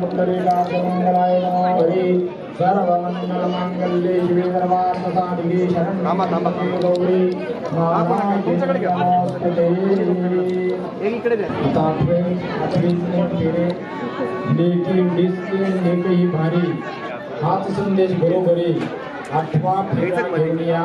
पुण्डरीकाच मङ्गलाय नमः हरि। सर्वमङ्गलमाङ्गल्ये शिवे सर्वार्थसाधिके शरणं गौरी भारी हाच संदेश बरोबरी आठवा फेरा घेऊन या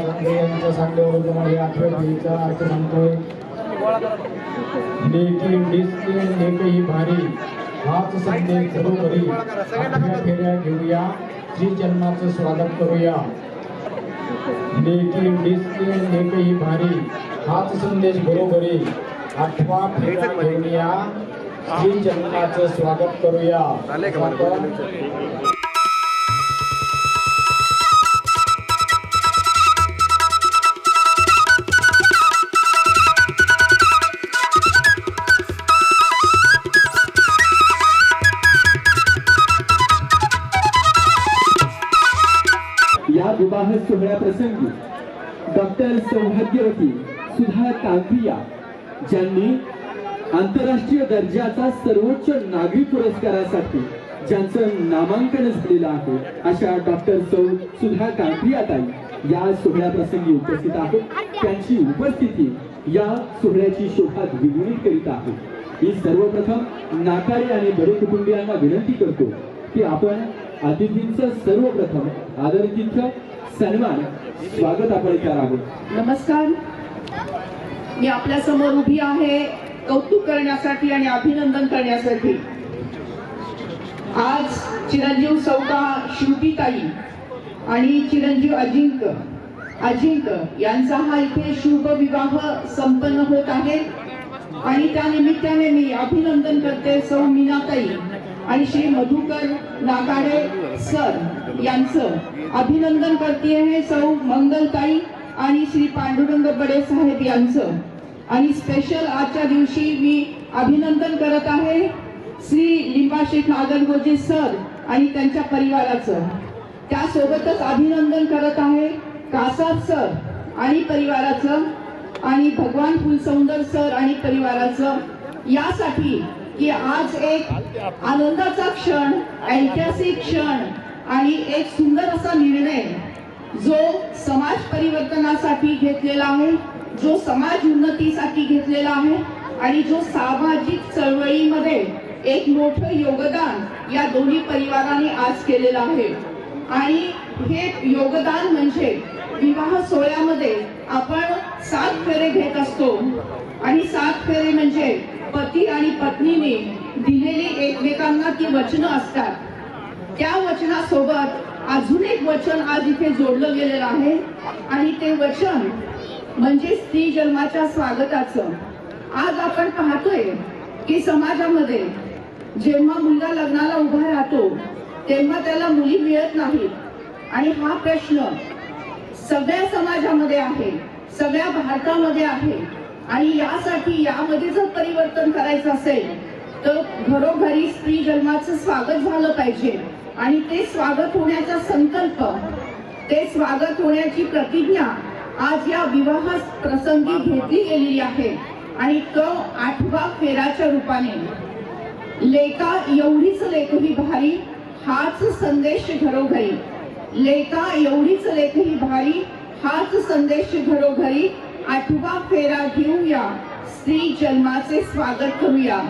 सुधा गांधे यांच्या सांगण्यावरून तुम्हाला हे आठवे फेरीचा अर्थ सांगतोय. लेकी डिस्के लेकही भारी. हाच संदेश बरोबरी आठव्या फेऱ्या घेऊया. श्री जन्माचं स्वागत करूया. लेकी डिस्के लेकही भारी. हाच संदेश बरोबरी. आठवा फेऱ्या घेऊन या श्री जन्माचं स्वागत करूया डॉक्टर सौभाग्यवती सुधा कांक्रिया ज्यांनी आंतरराष्ट्रीय दर्जाचा सर्वोच्च नागरी पुरस्कारासाठी ज्यांचं नामांकन झालेलं आहे अशा डॉक्टर सौ सुधा कांक्रिया ताई या सोहळ्याप्रसंगी उपस्थित आहेत. त्यांची उपस्थिती या सोहळ्याची शोभा द्विगुणित करीत आहे. मी सर्वप्रथम नाकारे आणि बडे कुटुंबियांना विनंती करतो की आपण अतिथींचं सर्वप्रथम आदरतिथ्य सन्मान स्वागत आपण इथे आहोत नमस्कार. मी आपल्यासमोर उभी आहे कौतुक करण्यासाठी आणि अभिनंदन करण्यासाठी. आज चिरंजीव सौका श्रुतीताई आणि चिरंजीव अजिंक्य अजिंक्य यांचा हा इथे शुभ विवाह संपन्न होत आहे. आणि त्या निमित्ताने मी अभिनंदन करते सौ मीनाताई आणि श्री मधुकर नाकाडे सर. यांचं अभिनंदन करते हे सौ मंगलताई आणि श्री पांडुरंग बडे साहेब यांचं. आणि स्पेशल आजच्या दिवशी मी अभिनंदन करत आहे श्री लिंबाशेठ नागरगोजे सर आणि त्यांच्या परिवाराचं. त्यासोबतच अभिनंदन करत आहे कासाद सर आणि परिवाराचं आणि भगवान फुलसौंदर सर आणि परिवाराचं. यासाठी की आज एक आनंदाचा क्षण ऐतिहासिक क्षण आणि एक सुंदर असा निर्णय जो समाज परिवर्तनासाठी घेतलेला आहे जो समाज उन्नतीसाठी घेतलेला आहे आणि जो सामाजिक चळवळीमध्ये एक मोठं योगदान या दोन्ही परिवारांनी आज केलेलं आहे. आणि हे योगदान म्हणजे विवाह सोहळ्यामध्ये आपण सात फेरे घेत असतो. आणि सात फेरे म्हणजे पती आणि पत्नीने दिलेली एकमेकांना ती वचनं असतात. त्या वचनासोबत अजून एक वचन आज इथे जोडलं गेलेलं आहे. आणि ते वचन म्हणजे स्त्री जन्माच्या स्वागताचं. आज आपण पाहतोय की समाजामध्ये जेव्हा मुलगा लग्नाला उभा राहतो तेव्हा त्याला मुली मिळत नाहीत. आणि हा प्रश्न सगळ्या समाजामध्ये आहे सगळ्या भारतामध्ये आहे. आणि यासाठी यामध्ये जर परिवर्तन करायचं असेल तर घरोघरी स्त्री जन्माचं स्वागत झालं पाहिजे. आणि ते स्वागत होण्याचा संकल्प ते स्वागत होण्याची प्रतिज्ञा आज या विवाह प्रसंगी घेतली गेलेली आहे. आणि तो आठवा फेराच्या रूपाने. लेका एवढीच लेखही भारी हाच संदेश घरोघरी. लेका एवढीच लेखही भारी हाच संदेश घरोघरी. आठवा फेरा घेऊया स्त्री जन्माचे स्वागत करूया.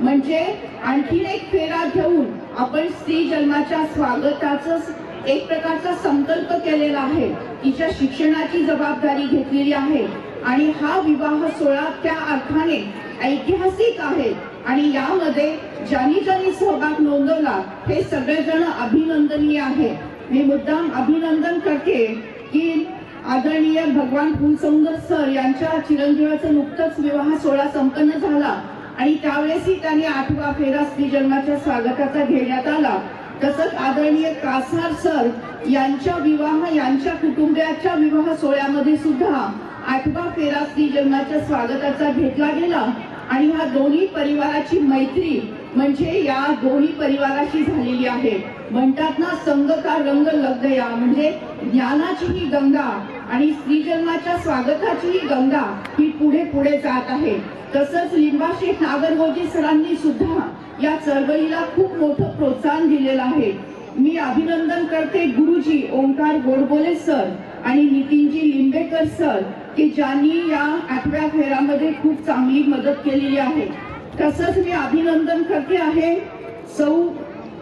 म्हणजे आणखीन एक फेरा घेऊन आपण स्त्री जन्माच्या स्वागताच एक प्रकारचा संकल्प केलेला आहे. तिच्या शिक्षणाची जबाबदारी घेतलेली आहे. आणि हा विवाह सोहळा त्या अर्थाने ऐतिहासिक आहे. आणि यामध्ये ज्यांनी ज्यांनी सहभाग नोंदवला हे सगळेजण अभिनंदनीय आहे. मी मुद्दाम अभिनंदन करते की आदरणीय भगवान फुलसुंदर सर यांच्या चिरंजीवाचा नुकताच विवाह सोहळा संपन्न झाला. आणि त्यावेळेसही त्यांनी आठवा फेरा स्त्री जन्माच्या स्वागताचा घेण्यात आला. तसंच आदरणीय कासार सर यांच्या विवाह यांच्या कुटुंबियाच्या विवाह सोहळ्यामध्ये सुद्धा आठवा फेरा स्त्री जन्माच्या स्वागताचा घेतला गेला. आणि ह्या दोन्ही परिवाराची मैत्री म्हणजे या दोन्ही परिवाराशी झालेली आहे. म्हणतात ना संघ का रंग लग म्हणजे ज्ञानाची ही गंगा आणि स्त्री जन्माच्या स्वागताची ही गंगा ही पुढे पुढे जात आहे. तसंच लिंबाशेठ नागरगोजी सरांनी सुद्धा या चळवळीला खूप मोठं प्रोत्साहन दिलेलं आहे. मी अभिनंदन करते गुरुजी ओंकार गोडबोले सर आणि नितीनजी लिंबेकर सर की ज्यांनी या आठव्या फेरामध्ये खूप चांगली मदत केलेली आहे. तसंच मी अभिनंदन करते आहे सौ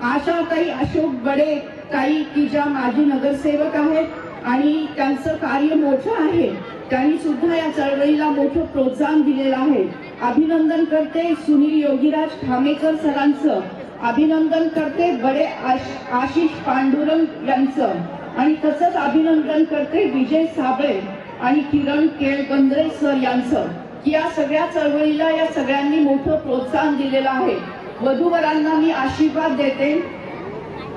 आशाताई अशोक बडे ताई की ज्या माजी नगरसेवक आहेत. आणि त्यांचं कार्य मोठं आहे. त्यांनी सुद्धा या चळवळीला मोठं प्रोत्साहन दिलेलं आहे. अभिनंदन करते सुनील योगीराज खामेकर सरांचं. अभिनंदन करते बडे आश- आशिष पांडुरंग यांचं. आणि तसंच अभिनंदन करते विजय साबळे आणि किरण केळकंद्रे सर यांचं. की या सगळ्या चळवळीला या सगळ्यांनी मोठं प्रोत्साहन दिलेलं आहे. वधूवरांना मी आशीर्वाद देते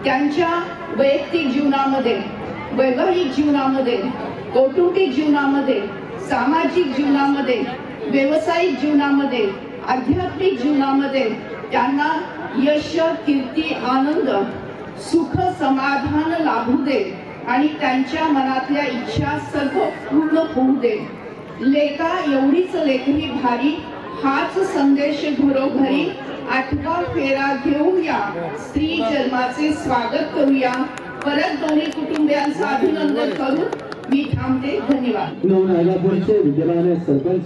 त्यांच्या वैयक्तिक जीवनामध्ये. वैवाहिक जीवनामध्ये कौटुंबिक जीवनामध्ये सामाजिक जीवनामध्ये व्यावसायिक जीवनामध्ये आध्यात्मिक जीवनामध्ये त्यांना यश कीर्ती आनंद सुख समाधान लाभू दे आणि त्यांच्या मनातल्या इच्छा सर्व पूर्ण होऊ दे. लेखा एवढीच लेखणी भारी हाच संदेश घरोघरी आठवा फेरा घेऊया स्त्री जन्माचे स्वागत करूया. परत दोन्ही कुटुंबियांचं अभिनंदन करून मी थांबते. धन्यवाद. विद्यमान सरपंच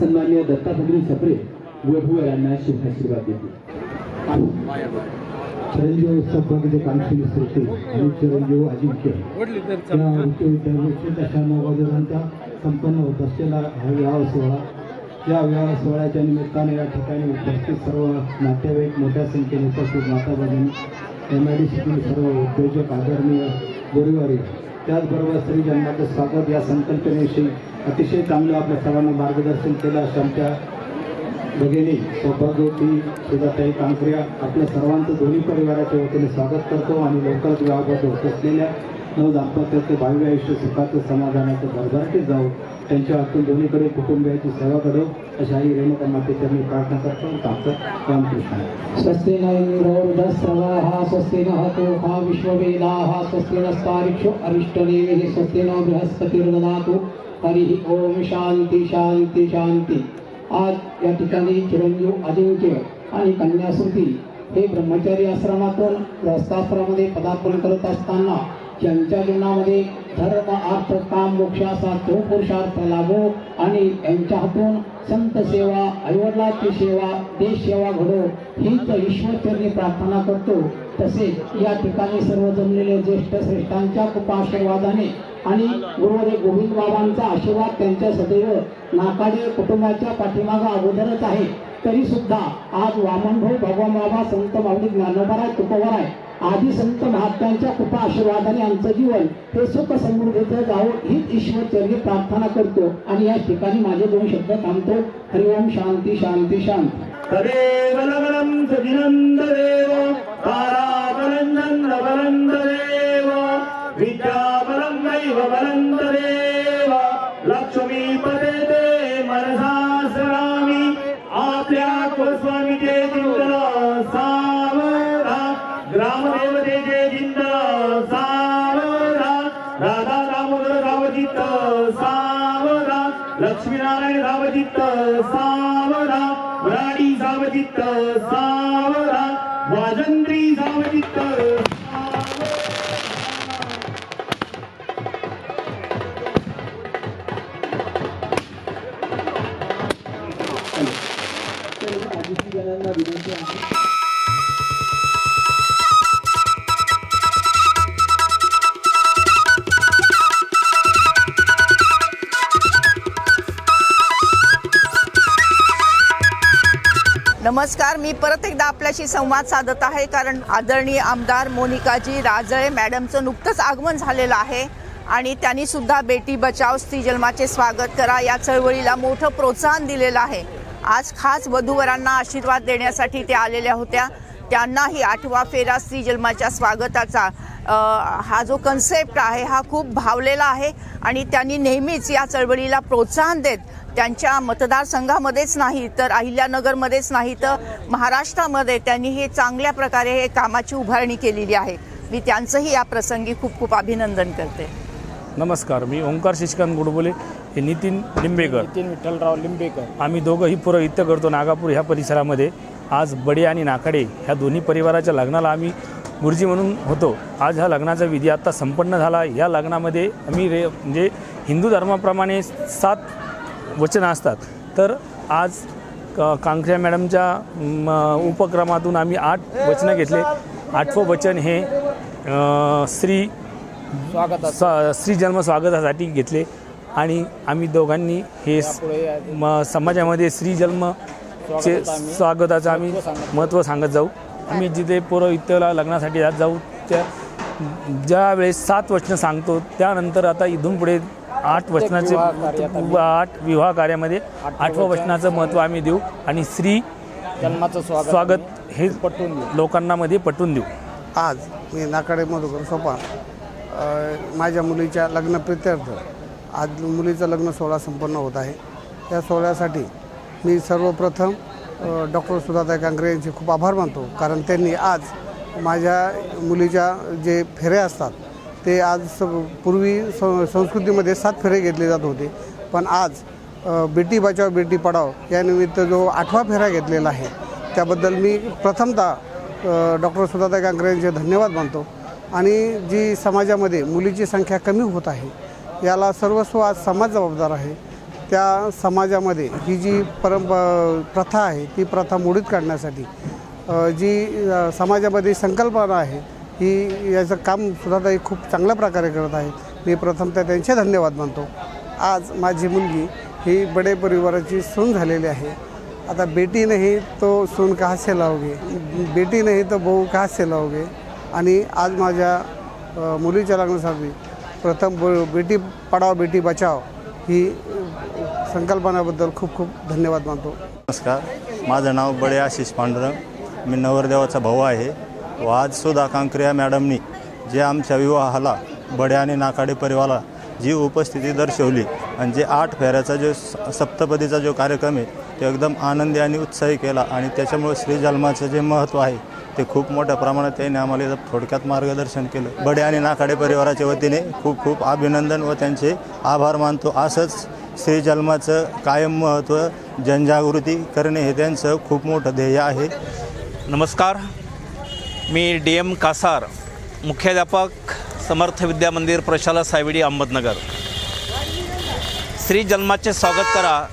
सन्मान्य दत्ता सप्रे वधू यांना शुभाशीर्वाद चिरंजीव आणि चिरंजीव अजिंक्य या नववादनांचा संपन्न होत असलेला हा विवाह सोहळा या विवाह सोहळ्याच्या निमित्ताने या ठिकाणी उपस्थित सर्व नातेवाईक मोठ्या संख्येने उपस्थित माता भगिनी एम आय डी सीतील सर्व उद्योजक आदरणीय गोरीवारी त्याचबरोबर श्री जन्माचं स्वागत या संकल्पनेविषयी अतिशय चांगलं आपल्या सर्वांना मार्गदर्शन केलं असं आमच्या भगिनी सौभाग्यवती सुद्धाताई कांकऱ्या आपल्या सर्वांचं दोन्ही परिवाराच्या वतीने स्वागत करतो आणि लवकरच विवाहाबद्ध होत असलेल्या नव दाम्पत्याचं भावी आयुष्य सुखाचं समाधानाचं भरभराटीत जाऊ त्यांच्या आपण दोन्हीकडे कुटुंबियाची सेवा करू अशाही आई रेणुका मातेच्या मी प्रार्थना करतो. ताकद रामकृष्ण. स्वस्ति न इन्द्रो हा स्वस्ति नः तोषा विश्ववेदाः स्वस्ति नस्तारिक्षो अरिष्टनेमिः स्वस्ति नो बृहस्पतिर्ददातु। हरिः ओम शांती शांती शांती आज या ठिकाणी चिरंजीव अजिंक्य। आणि कन्यासुती हे ब्रह्मचारी आश्रमातून गृहस्थाश्रमामध्ये पदार्पण करत असताना त्यांच्या जीवनामध्ये धर्म अर्थ काम मोक्ष असा तो पुरुषार्थ लागो आणि यांच्या हातून संत सेवा आईवडिलाची सेवा देश सेवा घडो हीच ईश्वरचरणी प्रार्थना करतो. तसेच या ठिकाणी सर्व जमलेले ज्येष्ठ श्रेष्ठांच्या कृपाशीर्वादाने आणि गुरुवारी गोविंद बाबांचा आशीर्वाद त्यांच्या सदैव नाकाडे कुटुंबाच्या पाठीमागा अगोदरच आहे. तरी सुद्धा आज वामनभाऊ भगवान बाबा संत माऊली ज्ञानोबाराय आहे आधी संत महात्म्यांच्या कृपा आशीर्वादाने आमचं जीवन हे सुख समृद्धीचं जावं हीच ईश्वर प्रार्थना करतो. आणि या ठिकाणी माझे दोन शब्द थांबतो. हरिओम शांती शांती शांती. तदेव लग्नं सजिनन्ददेव ताराबलन्दन्दबलन्ददेव विद्याबलं नैव सावरा लक्ष्मीनारायण रावचित्त सावरा राणी सावचित्त सावरा वाजंत्री सावचित्त विनंती आहे नमस्कार मी परत एकदा आपल्याशी संवाद साधत आहे कारण आदरणीय आमदार मोनिकाजी राजळे मॅडमचं नुकतंच आगमन झालेलं आहे आणि त्यांनी सुद्धा बेटी बचाव स्त्री जन्माचे स्वागत करा या चळवळीला मोठं प्रोत्साहन दिलेलं आहे. आज खास वधूवरांना आशीर्वाद देण्यासाठी त्या आलेल्या होत्या. त्यांनाही आठवा फेरा स्त्री जन्माच्या स्वागताचा हा जो कन्सेप्ट आहे हा खूप भावलेला आहे आणि त्यांनी नेहमीच या चळवळीला प्रोत्साहन देत त्यांच्या मतदारसंघामध्येच नाही तर अहिल्यानगरमध्येच नाही तर महाराष्ट्रामध्ये त्यांनी हे चांगल्या प्रकारे हे कामाची उभारणी केलेली आहे. मी त्यांचंही या प्रसंगी खूप खूप अभिनंदन करते. नमस्कार मी ओंकार शशिकांत गुडबोले हे नितीन लिंबेकर. नितीन विठ्ठलराव लिंबेकर. आम्ही दोघंही पुरोहित्य करतो नागापूर ह्या परिसरामध्ये. आज बडे आणि नाकाडे ह्या दोन्ही परिवाराच्या लग्नाला आम्ही गुरुजी म्हणून होतो. आज ह्या लग्नाचा विधी आत्ता संपन्न झाला या लग्नामध्ये आम्ही रे म्हणजे हिंदू धर्माप्रमाणे सात वचनं असतात. तर आज क कांकऱ्या मॅडमच्या म, उपक्रमातून आम्ही आठ वचनं घेतले. आठवं वचन हे श्री स्वागत श्री जन्म स्वागतासाठी घेतले. आणि आम्ही दोघांनी हे म समाजामध्ये श्री जन्म चे स्वागताचं आम्ही महत्त्व सांगत जाऊ. आम्ही जिथे पौरोहित्याला लग्नासाठी जात जाऊ त्या ज्यावेळेस सात वचनं सांगतो त्यानंतर आता इथून पुढे आठ वचनाचे आठ विवाह कार्यामध्ये आठवं वचनाचं महत्त्व आम्ही देऊ आणि श्री जन्माचं स्वागत स्वागत हे पटवून देऊ. लोकांना मध्ये पटवून देऊ. आज मी नाकाडे मधुकर सोपा माझ्या मुलीच्या लग्न प्रित्यर्थ. आज मुलीचं लग्न सोहळा संपन्न होत आहे. या सोहळ्यासाठी मी सर्वप्रथम डॉक्टर सुधाताई कांकरे यांचे खूप आभार मानतो. कारण त्यांनी आज माझ्या मुलीच्या जे फेरे असतात ते आज स पूर्वी स संस्कृतीमध्ये सात फेरे घेतले जात होते. पण आज बेटी बचाव बेटी पढाव यानिमित्त जो आठवा फेरा घेतलेला आहे त्याबद्दल मी प्रथमतः डॉक्टर सुधाता गांगरे यांचे धन्यवाद मानतो. आणि जी समाजामध्ये मुलीची संख्या कमी होत आहे याला सर्वस्व आज समाज जबाबदार आहे. त्या समाजामध्ये ही जी परंप प्रथा आहे ती प्रथा मोडीत काढण्यासाठी जी समाजामध्ये संकल्पना आहे ही याचं काम सुधाताई खूप चांगल्या प्रकारे करत आहे. मी प्रथमतः त्यांचे धन्यवाद मानतो. आज माझी मुलगी ही बडे परिवाराची सून झालेली आहे. आता बेटी नाही तो सून कहा से लावगे? बेटी नाही तर भाऊ कहा से लावगे? आणि आज माझ्या मुलीच्या लग्नासाठी प्रथम ब बेटी पढाव बेटी बचाव ही संकल्पनाबद्दल खूप खूप धन्यवाद मानतो. नमस्कार. माझं नाव बडे आशिष पांडुरंग. मी नवरदेवाचा भाऊ आहे. व आज सुधा मॅडमनी जे आमच्या विवाहाला बडे आणि नाकाडे परिवाराला जी उपस्थिती दर्शवली आणि जे आठ फेऱ्याचा जो स- सप्तपदीचा जो कार्यक्रम आहे तो एकदम आनंदी आणि उत्साही केला आणि त्याच्यामुळे श्री जन्माचं जे महत्त्व आहे ते खूप मोठ्या प्रमाणात त्यांनी आम्हाला इथं थोडक्यात मार्गदर्शन केलं. बडे आणि नाकाडे परिवाराच्या वतीने खूप खूप अभिनंदन व त्यांचे आभार मानतो. असंच श्री जन्माचं कायम महत्त्व जनजागृती करणे हे त्यांचं खूप मोठं ध्येय आहे. नमस्कार. मी डी एम कासार मुख्याध्यापक समर्थ विद्या मंदिर प्रशाला सायविडी अहमदनगर. श्री जन्माचे स्वागत करा.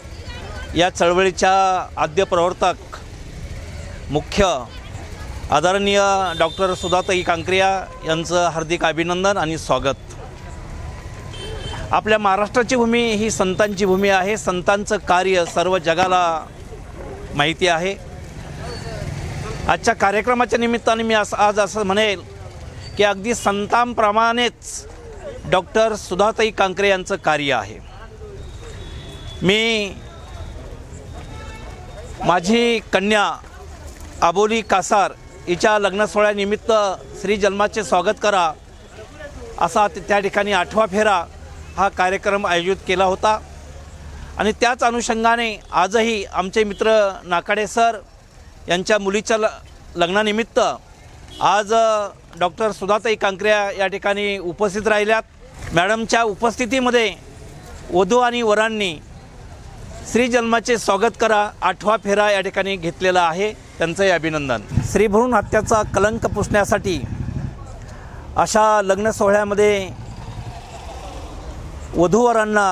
या चळवळीच्या आद्य प्रवर्तक मुख्य आदरणीय डॉक्टर सुधाताई कांक्रिया यांचं हार्दिक अभिनंदन आणि स्वागत. आपल्या महाराष्ट्राची भूमी ही संतांची भूमी आहे. संतांचं कार्य सर्व जगाला माहिती आहे. आजच्या कार्यक्रमाच्या निमित्ताने मी असं आज असं म्हणेल की अगदी संतांप्रमाणेच डॉक्टर सुधाताई कांकरे यांचं कार्य आहे. मी माझी कन्या आबोली कासार हिच्या लग्नसोहळ्यानिमित्त श्री जन्माचे स्वागत करा. असा त्या ठिकाणी आठवा फेरा हा कार्यक्रम आयोजित केला होता. आणि त्याच अनुषंगाने आजही आमचे मित्र नाकाडे सर यांच्या मुलीच्या ल लग्नानिमित्त आज डॉक्टर सुधाताई कांकऱ्या या ठिकाणी उपस्थित राहिल्यात. मॅडमच्या उपस्थितीमध्ये वधू आणि वरांनी श्रीजन्माचे स्वागत करा आठवा फेरा या ठिकाणी घेतलेला आहे. त्यांचंही अभिनंदन. श्रीभरून हत्याचा कलंक पुसण्यासाठी अशा लग्न सोहळ्यामध्ये वधूवरांना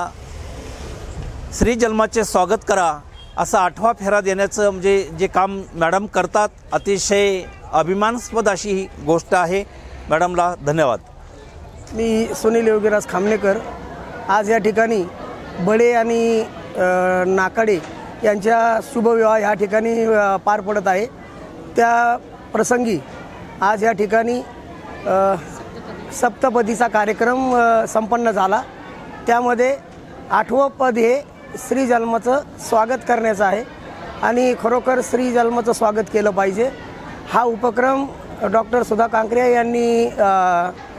श्रीजन्माचे स्वागत करा असा आठवा फेरा देण्याचं म्हणजे जे काम मॅडम करतात अतिशय अभिमानास्पद अशी ही गोष्ट आहे. मॅडमला धन्यवाद. मी सुनील योगीराज खामनेकर आज या ठिकाणी बडे आणि नाकाडे यांच्या शुभविवाह ह्या ठिकाणी पार पडत आहे. त्या प्रसंगी आज या ठिकाणी सप्तपदीचा कार्यक्रम संपन्न झाला. त्यामध्ये आठवं पद हे स्त्री जन्माचं स्वागत करण्याचं आहे. आणि खरोखर स्त्री जन्माचं स्वागत केलं पाहिजे. हा उपक्रम डॉक्टर सुधा कांकरे यांनी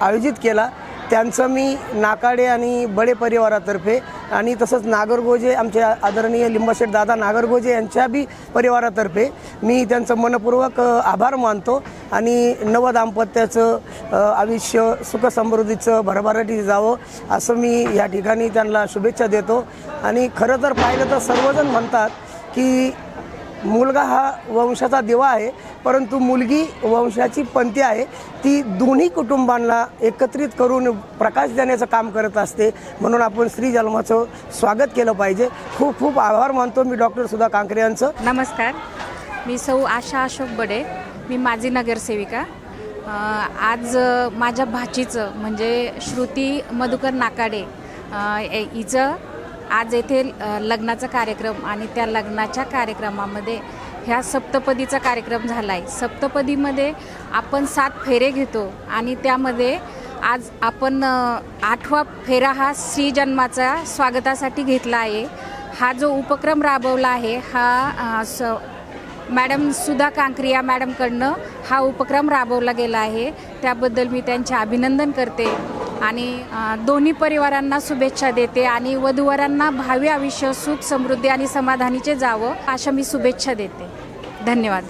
आयोजित केला. त्यांचं मी नाकाडे आणि बडे परिवारातर्फे आणि तसंच नागरगोजे आमचे आदरणीय लिंबाशेठ दादा नागरगोजे यांच्या बी परिवारातर्फे मी त्यांचं मनपूर्वक आभार मानतो. आणि नवदाम्पत्याचं आयुष्य सुखसमृद्धीचं भरभराटी जावं असं मी या ठिकाणी त्यांना शुभेच्छा देतो. आणि खरं तर पाहिलं तर सर्वजण म्हणतात की मुलगा हा वंशाचा दिवा आहे परंतु मुलगी वंशाची पंथी आहे. ती दोन्ही कुटुंबांना एकत्रित करून प्रकाश देण्याचं काम करत असते. म्हणून आपण स्त्री जन्माचं स्वागत केलं पाहिजे. खूप खूप आभार मानतो मी डॉक्टर सुधा कांकरे यांचं. नमस्कार. मी सौ आशा अशोक बडे. मी माझी नगरसेविका. आज माझ्या भाचीचं म्हणजे श्रुती मधुकर नाकाडे ए- हिचं आज येथे लग्नाचा कार्यक्रम आणि त्या लग्नाच्या कार्यक्रमामध्ये ह्या सप्तपदीचा कार्यक्रम झाला आहे सप्तपदीमध्ये आपण सात फेरे घेतो आणि त्यामध्ये आज आपण आठवा फेरा हा श्री जन्माचा स्वागतासाठी घेतला आहे. हा जो उपक्रम राबवला आहे हा स मॅडम सुधा कांक्रिया मॅडमकडनं हा उपक्रम राबवला गेला आहे. त्याबद्दल मी त्यांचे अभिनंदन करते. आणि दोन्ही परिवारांना शुभेच्छा देते आणि वधूवरांना भावी आयुष्य सुख समृद्धी आणि समाधानीचे जावं अशा मी शुभेच्छा देते. धन्यवाद.